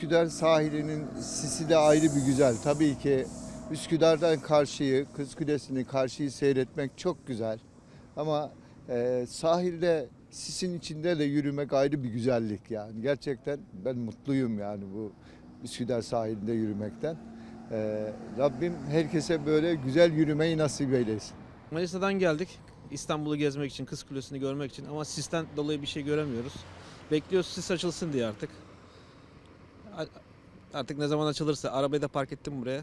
Üsküdar sahilinin sisi de ayrı bir güzel. Tabii ki Üsküdar'dan karşıyı, Kız Kulesi'ni karşıyı seyretmek çok güzel. Ama e, sahilde sisin içinde de yürümek ayrı bir güzellik yani. Gerçekten ben mutluyum yani bu Üsküdar sahilinde yürümekten. E, Rabbim herkese böyle güzel yürümeyi nasip eylesin. Manisa'dan geldik. İstanbul'u gezmek için, Kız Kulesi'ni görmek için ama sisten dolayı bir şey göremiyoruz. Bekliyoruz sis açılsın diye artık. Artık ne zaman açılırsa arabayı da park ettim buraya.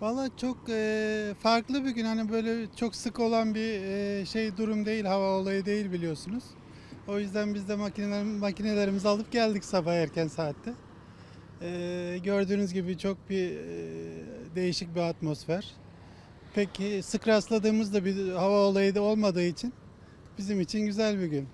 Valla çok e, farklı bir gün. Hani böyle çok sık olan bir e, şey durum değil, hava olayı değil biliyorsunuz. O yüzden biz de makineler, makinelerimizi alıp geldik sabah erken saatte. E, gördüğünüz gibi çok bir e, değişik bir atmosfer. Pek e, sık rastladığımız da bir hava olayı da olmadığı için bizim için güzel bir gün.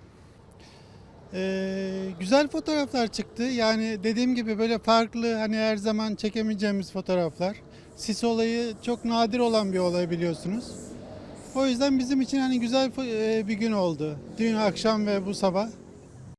E, güzel fotoğraflar çıktı. Yani dediğim gibi böyle farklı hani her zaman çekemeyeceğimiz fotoğraflar. Sis olayı çok nadir olan bir olay biliyorsunuz. O yüzden bizim için hani güzel e, bir gün oldu. Dün akşam ve bu sabah.